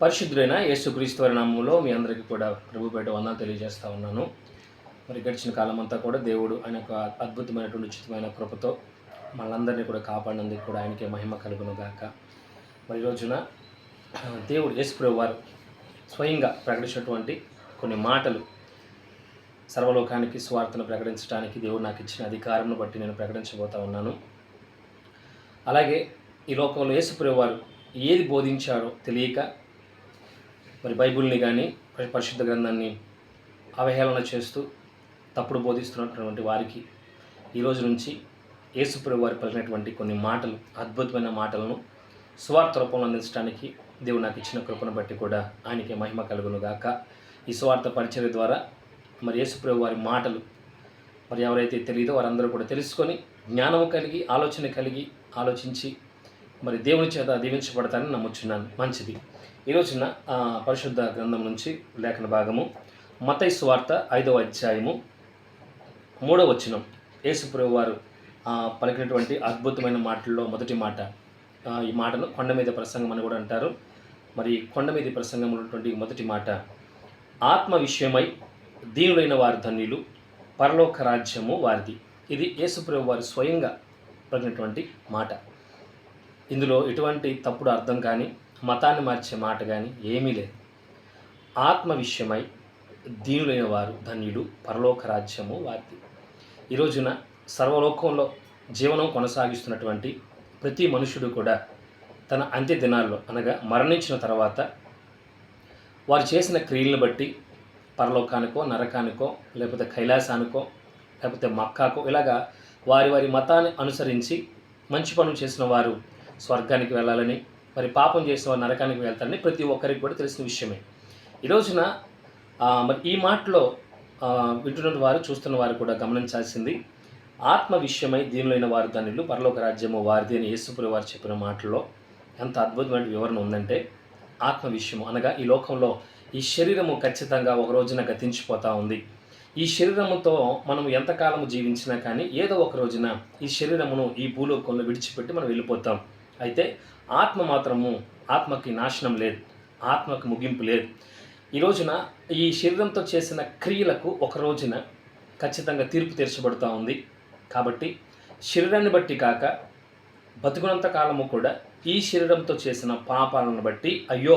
పరిశుద్ధుడైన యేసుక్రీస్తువారి నామంలో మీ అందరికీ కూడా ప్రభు పేట వందలు తెలియజేస్తూ ఉన్నాను. మరి గడిచిన కాలం అంతా కూడా దేవుడు ఆయన యొక్క అద్భుతమైనటువంటి ఉచితమైన కృపతో మనందరినీ కూడా కాపాడినందుకు కూడా ఆయనకే మహిమ కలుగును గాక. మరి రోజున దేవుడు యేసుప్రభు వారు స్వయంగా ప్రకటించినటువంటి కొన్ని మాటలు సర్వలోకానికి స్వార్థను ప్రకటించడానికి దేవుడు నాకు ఇచ్చిన అధికారంను బట్టి నేను ప్రకటించబోతా ఉన్నాను. అలాగే ఈ లోకంలో యేసుప్రభు వారు ఏది బోధించారో తెలియక మరి బైబిల్ని కానీ పరిశుద్ధ గ్రంథాన్ని అవహేళన చేస్తూ తప్పుడు బోధిస్తున్నటువంటి వారికి ఈ రోజు నుంచి యేసుప్రభు వారు పలికినటువంటి కొన్ని మాటలు అద్భుతమైన మాటలను స్వార్థ రూపంలో అందించడానికి దేవుడు నాకు ఇచ్చిన కృపను బట్టి కూడా ఆయనకి మహిమ కలుగునుగాక ఈ స్వార్థ పరిచర్య ద్వారా మరి యేసుప్రభు వారి మాటలు మరి ఎవరైతే తెలియదో వారందరూ కూడా తెలుసుకొని జ్ఞానము కలిగి ఆలోచన కలిగి ఆలోచించి మరి దేవుని చేత దీవించబడతానని నమ్ముచున్నాను. మంచిది. ఈ రోజున పరిశుద్ధ గ్రంథం నుంచి లేఖన భాగము మతై స్వార్త ఐదవ అధ్యాయము మూడవ వచనం. యేసుప్రభు వారు పలికినటువంటి అద్భుతమైన మాటల్లో మొదటి మాట. ఈ మాటను కొండ మీద ప్రసంగం అని కూడా అంటారు. మరి కొండ మీద ప్రసంగం ఉన్నటువంటి మొదటి మాట ఆత్మ విషయమై దీనులైన వారి ధన్యులు పరలోక రాజ్యము వారిది. ఇది యేసుప్రభు వారు స్వయంగా పలికినటువంటి మాట. ఇందులో ఎటువంటి తప్పుడు అర్థం కానీ మతాన్ని మార్చే మాట కానీ ఏమీ లేదు. ఆత్మ విషయమై దీనులైన వారు ధన్యుడు పరలోక రాజ్యము వారిది. ఈ రోజున సర్వలోకంలో జీవనం కొనసాగిస్తున్నటువంటి ప్రతి మనుషుడు కూడా తన అంత్య దినాల్లో అనగా మరణించిన తర్వాత వారు చేసిన క్రియలను బట్టి పరలోకానికో నరకానికో లేకపోతే కైలాసానికో లేకపోతే మక్కాకో ఇలాగా వారి వారి మతాన్ని అనుసరించి మంచి పనులు చేసిన వారు స్వర్గానికి వెళ్ళాలని మరి పాపం చేసిన వారు నరకానికి వెళ్తారని ప్రతి ఒక్కరికి కూడా తెలిసిన విషయమే. ఈ రోజున మరి ఈ మాటలో వింటున్న వారు చూస్తున్న వారు కూడా గమనించాల్సింది ఆత్మ విషయమై దీనిలోని వారు దానిలో పరలోక రాజ్యము వారిది అని యేసుపురి వారు చెప్పిన మాటల్లో ఎంత అద్భుతమైన వివరణ ఉందంటే ఆత్మ విషయము. అనగా ఈ లోకంలో ఈ శరీరము ఖచ్చితంగా ఒక రోజున గతించిపోతూ ఉంది. ఈ శరీరముతో మనం ఎంతకాలము జీవించినా కానీ ఏదో ఒక రోజున ఈ శరీరమును ఈ భూలోకంలో విడిచిపెట్టి మనం వెళ్ళిపోతాం. అయితే ఆత్మ మాత్రము ఆత్మకి నాశనం లేదు ఆత్మకి ముగింపు లేదు. ఈ రోజున ఈ శరీరంతో చేసిన క్రియలకు ఒక రోజున ఖచ్చితంగా తీర్పు తీర్చబడుతూ ఉంది. కాబట్టి శరీరాన్ని బట్టి కాక బతుకునంత కాలము కూడా ఈ శరీరంతో చేసిన పాపాలను బట్టి అయ్యో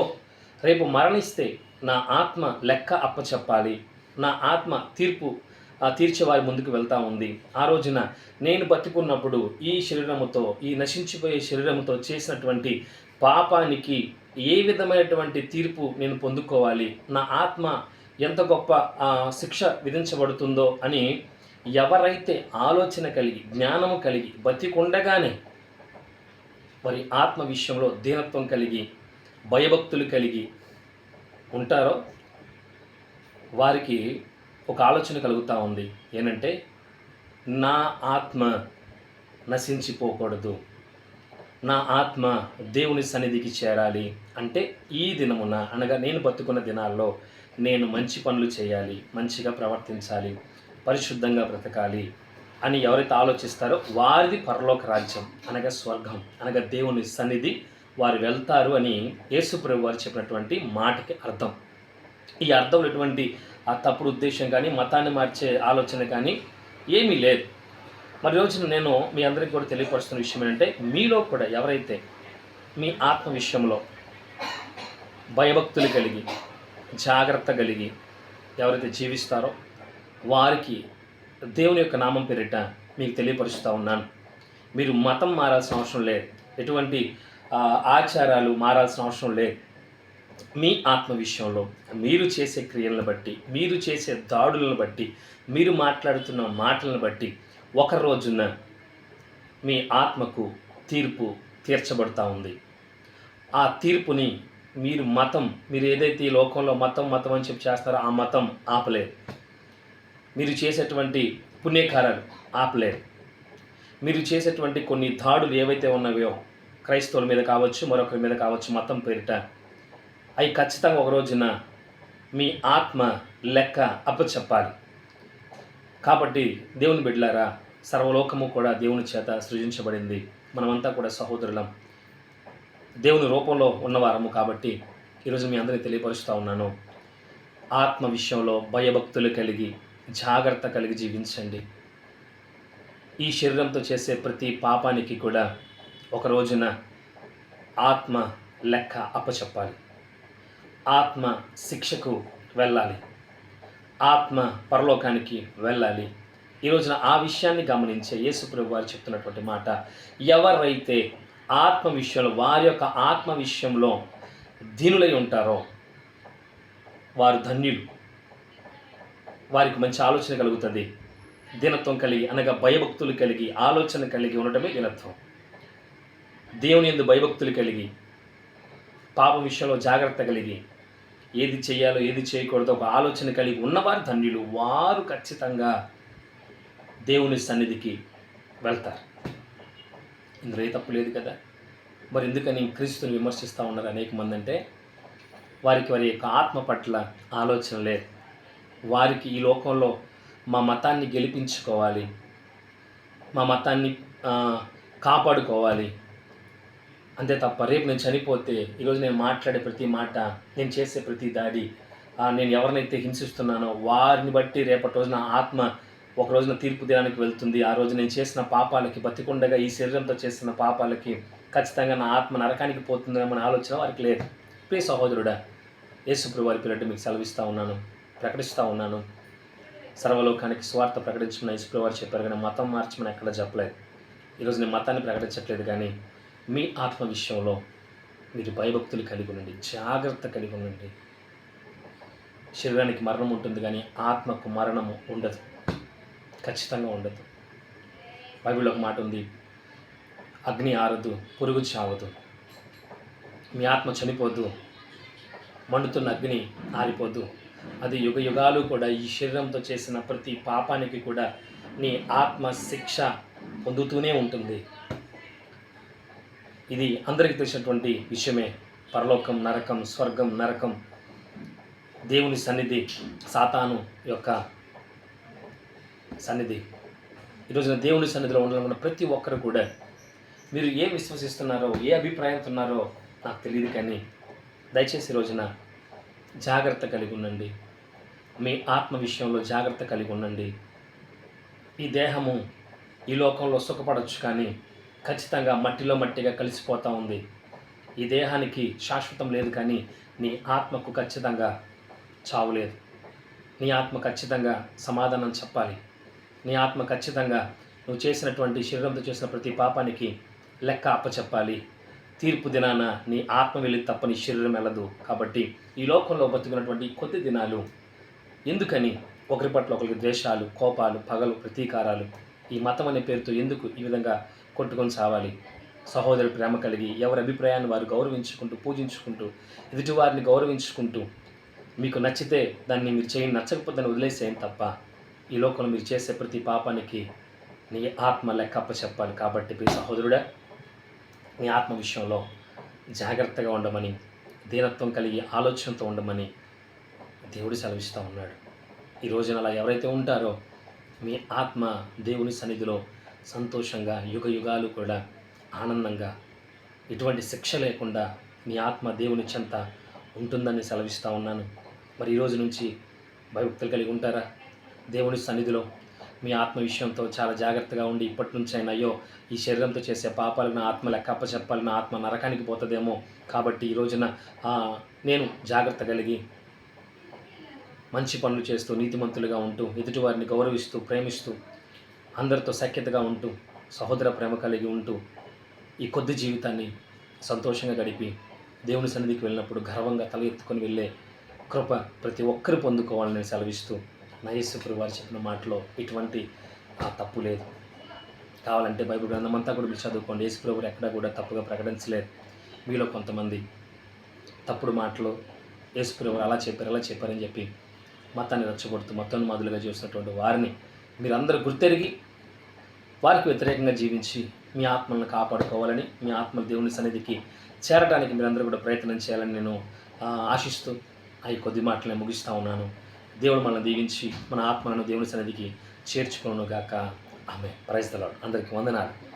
రేపు మరణిస్తే నా ఆత్మ లెక్క అప్పచెప్పాలి నా ఆత్మ తీర్పు ఆ తీర్చేవారి ముందుకు వెళ్తా ఉంది. ఆ రోజున నేను బతికున్నప్పుడు ఈ శరీరముతో ఈ నశించిపోయే శరీరముతో చేసినటువంటి పాపానికి ఏ విధమైనటువంటి తీర్పు నేను పొందుకోవాలి? నా ఆత్మ ఎంత గొప్ప శిక్ష విధించబడుతుందో అని ఎవరైతే ఆలోచన కలిగి జ్ఞానము కలిగి బతికుండగానే మరి ఆత్మ విషయంలో దీనత్వం కలిగి భయభక్తులు కలిగి ఉంటారో వారికి ఒక ఆలోచన కలుగుతూ ఉంది. ఏంటంటే నా ఆత్మ నశించిపోకూడదు. నా ఆత్మ దేవుని సన్నిధికి చేరాలి అంటే ఈ దినమున అనగా నేను బతుకున్న దినాల్లో నేను మంచి పనులు చేయాలి మంచిగా ప్రవర్తించాలి పరిశుద్ధంగా బ్రతకాలి అని ఎవరైతే ఆలోచిస్తారో వారిది పరలోక రాజ్యం అనగా స్వర్గం అనగా దేవుని సన్నిధి వారు వెళ్తారు అని యేసుప్రభు వారు చెప్పినటువంటి మాటకి అర్థం. ఈ అర్థంలో ఎటువంటి ఆ తప్పుడు ఉద్దేశం కానీ మతాన్ని మార్చే ఆలోచన కానీ ఏమీ లేదు. మరి రోజున నేను మీ అందరికీ కూడా తెలియపరుస్తున్న విషయం ఏంటంటే మీలో కూడా ఎవరైతే మీ ఆత్మ విషయంలో భయభక్తులు కలిగి జాగ్రత్త కలిగి ఎవరైతే జీవిస్తారో వారికి దేవుని యొక్క నామం పేరిట మీకు తెలియపరుస్తూ ఉన్నాను. మీరు మతం మారాల్సిన అవసరం లేదు. ఎటువంటి ఆచారాలు మారాల్సిన అవసరం లేదు. మీ ఆత్మ విషయంలో మీరు చేసే క్రియలను బట్టి మీరు చేసే దాడులను బట్టి మీరు మాట్లాడుతున్న మాటలను బట్టి ఒక రోజున మీ ఆత్మకు తీర్పు తీర్చబడతా ఉంది. ఆ తీర్పుని మీరు మతం మీరు ఏదైతే ఈ లోకంలో మతం మతం అని చెప్పి చేస్తారో ఆ మతం ఆపలేదు మీరు చేసేటువంటి పుణ్యకారాలు ఆపలేదు మీరు చేసేటువంటి కొన్ని దాడులు ఏవైతే ఉన్నవో క్రైస్తవుల మీద కావచ్చు మరొకరి మీద కావచ్చు మతం పేరిట అవి ఖచ్చితంగా ఒక రోజున మీ ఆత్మ లెక్క అప్పచెప్పాలి కాబట్టి దేవుని బిడ్డలారా సర్వలోకము కూడా దేవుని చేత సృజించబడింది. మనమంతా కూడా సహోదరులం. దేవుని రూపంలో ఉన్నవారము కాబట్టి ఈరోజు మీ అందరికీ తెలియపరుస్తూ ఉన్నాను. ఆత్మ విషయంలో భయభక్తులు కలిగి జాగ్రత్త కలిగి జీవించండి. ఈ శరీరంతో చేసే ప్రతి పాపానికి కూడా ఒక రోజున ఆత్మ లెక్క అప్పచెప్పాలి ఆత్మ శిక్షకు వెళ్ళాలి. ఆత్మ పరలోకానికి వెళ్ళాలి. ఈ రోజున ఆ విషయాన్ని గమనించే యేసుప్రభు వారు చెప్తున్నటువంటి మాట ఎవరైతే ఆత్మ విషయంలో వారి యొక్క ఆత్మ విషయంలో దీనులై ఉంటారో వారు ధన్యులు. వారికి మంచి ఆలోచన కలుగుతుంది. దీనత్వం కలిగి అనగా భయభక్తులు కలిగి ఆలోచన కలిగి ఉండటమే దీనత్వం. దేవుని ఎందు భయభక్తులు కలిగి పాప విషయంలో జాగ్రత్త కలిగి ఏది చేయాలో ఏది చేయకూడదో ఒక ఆలోచన కలిగి ఉన్నవారు ధన్యులు. వారు ఖచ్చితంగా దేవుని సన్నిధికి వెళ్తారు. ఇందులో ఏ తప్పు లేదు కదా? మరి ఎందుకని క్రీస్తుని విమర్శిస్తూ ఉన్నారు అనేక మంది అంటే వారికి వారి యొక్క ఆత్మ పట్ల ఆలోచన లేదు. వారికి ఈ లోకంలో మా మతాన్ని గెలిపించుకోవాలి. మా మతాన్ని కాపాడుకోవాలి. అంతే తప్ప రేపు నేను చనిపోతే ఈరోజు నేను మాట్లాడే ప్రతి మాట నేను చేసే ప్రతి దాడి నేను ఎవరినైతే హింసిస్తున్నానో వారిని బట్టి రేపటి రోజున ఆత్మ ఒక రోజున తీర్పు దినానికి వెళ్తుంది. ఆ రోజు నేను చేసిన పాపాలకి బతికుండగా ఈ శరీరంతో చేసిన పాపాలకి ఖచ్చితంగా నా ఆత్మ నరకానికి పోతుందేమో ఆలోచన వారికి లేదు. ప్రియ సహోదరుడా యేసుప్రు వారి పిల్లట్టు మీకు సెలవిస్తూ ఉన్నాను ప్రకటిస్తూ ఉన్నాను. సర్వలోకానికి స్వార్థ ప్రకటించమని యేసుప్రు వారు చెప్పారు కానీ మతం మార్చమని ఎక్కడ చెప్పలేదు. ఈరోజు నేను మతాన్ని ప్రకటించట్లేదు కానీ మీ ఆత్మ విషయంలో మీరు భయభక్తులు కలిగి ఉండండి జాగ్రత్త కలిగి ఉండండి. శరీరానికి మరణం ఉంటుంది కానీ ఆత్మకు మరణము ఉండదు. ఖచ్చితంగా ఉండదు. బైబిల్లో ఒక మాట ఉంది అగ్ని ఆరదు పురుగు చావదు. మీ ఆత్మ చనిపోద్దు మండుతున్న అగ్ని ఆరిపోద్దు అది యుగ యుగాలు కూడా ఈ శరీరంతో చేసిన ప్రతి పాపానికి కూడా నీ ఆత్మ శిక్ష పొందుతూనే ఉంటుంది. ఇది అందరికీ తెలిసినటువంటి విషయమే. పరలోకం నరకం స్వర్గం నరకం. దేవుని సన్నిధి సాతాను యొక్క సన్నిధి. ఈరోజున దేవుని సన్నిధిలో ఉండాలనుకున్న ప్రతి ఒక్కరు కూడా మీరు ఏం విశ్వసిస్తున్నారో ఏ అభిప్రాయంతో ఉన్నారో నాకు తెలియదు కానీ దయచేసి రోజున జాగ్రత్త కలిగి ఉండండి. మీ ఆత్మ విషయంలో జాగ్రత్త కలిగి ఉండండి. ఈ దేహము ఈ లోకంలో సుఖపడవచ్చు కానీ ఖచ్చితంగా మట్టిలో మట్టిగా కలిసిపోతూ ఉంది. ఈ దేహానికి శాశ్వతం లేదు కానీ నీ ఆత్మకు ఖచ్చితంగా చావు లేదు. నీ ఆత్మ ఖచ్చితంగా సమాధానం చెప్పాలి. నీ ఆత్మ ఖచ్చితంగా నువ్వు చేసినటువంటి శరీరంతో చేసిన ప్రతి పాపానికి లెక్క అప్పచెప్పాలి. తీర్పు దినాన నీ ఆత్మ వెళ్ళి తప్ప నీ శరీరం వెళ్ళదు కాబట్టి ఈ లోకంలో బతుకున్నటువంటి కొద్ది దినాలు ఎందుకని? ఒకరి పట్ల ఒకరికి ద్వేషాలు కోపాలు పగలు ప్రతీకారాలు ఈ మతం అనే పేరుతో ఎందుకు ఈ విధంగా కొట్టుకొని సావాలి. సహోదరు ప్రేమ కలిగి ఎవరి అభిప్రాయాన్ని వారు గౌరవించుకుంటూ పూజించుకుంటూ ఎదుటివారిని గౌరవించుకుంటూ మీకు నచ్చితే దాన్ని మీరు చేయండి నచ్చకపోతే దాన్ని వదిలేసేయం తప్ప. ఈ లోకంలో మీరు చేసే ప్రతి పాపానికి నీ ఆత్మ లెక్కప్ప చెప్పాలి కాబట్టి మీ సహోదరుడా నీ ఆత్మ విషయంలో జాగ్రత్తగా ఉండమని దీనత్వం కలిగి ఆలోచనతో ఉండమని దేవుడు సెలవిస్తూ ఉన్నాడు. ఈ రోజున అలా ఎవరైతే ఉంటారో మీ ఆత్మ దేవుని సన్నిధిలో సంతోషంగా యుగ యుగాలు కూడా ఆనందంగా ఎటువంటి శిక్ష లేకుండా మీ ఆత్మ దేవుని చెంత ఉంటుందని సెలవిస్తూ ఉన్నాను. మరి ఈరోజు నుంచి భయభక్తులు కలిగి ఉంటారా? దేవుని సన్నిధిలో మీ ఆత్మ విషయంతో చాలా జాగ్రత్తగా ఉండి ఇప్పటి నుంచి అయినా అయ్యో ఈ శరీరంతో చేసే పాపాలను నా ఆత్మ లెక్క చెప్పాలని ఆత్మ నరకానికి పోతుందేమో. కాబట్టి ఈ రోజున నేను జాగ్రత్త కలిగి మంచి పనులు చేస్తూ నీతిమంతులుగా ఉంటూ ఎదుటివారిని గౌరవిస్తూ ప్రేమిస్తూ అందరితో సఖ్యతగా ఉంటూ సహోదర ప్రేమ కలిగి ఉంటూ ఈ కొద్ది జీవితాన్ని సంతోషంగా గడిపి దేవుని సన్నిధికి వెళ్ళినప్పుడు గర్వంగా తల ఎత్తుకొని వెళ్ళే కృప ప్రతి ఒక్కరు పొందుకోవాలని సెలవిస్తూ నా వారు చెప్పిన మాటలో ఇటువంటి ఆ తప్పు లేదు. కావాలంటే బైబిల్ గ్రంథం అంతా కూడా మీరు చదువుకోండి. యేసుప్రభు వారు ఎక్కడా కూడా తప్పుగా ప్రకటించలేదు. మీలో కొంతమంది తప్పుడు మాటలు యేసుప్రభు అలా చెప్పారు అలా చెప్పారని చెప్పి మతాన్ని రచ్చగొడుతూ మతాన్ని మాదిరిగా చూసినటువంటి వారిని మీరందరూ గుర్తెరిగి వారికి వ్యతిరేకంగా జీవించి మీ ఆత్మలను కాపాడుకోవాలని మీ ఆత్మ దేవుని సన్నిధికి చేరడానికి మీరందరూ కూడా ప్రయత్నం చేయాలని నేను ఆశిస్తూ అవి కొద్ది మాటలే ముగిస్తూ ఉన్నాను. దేవుడు మనల్ని దీవించి మన ఆత్మలను దేవుని సన్నిధికి చేర్చుకోను గాక ఆమె ప్రైజ్ అందరికీ వందనాలు.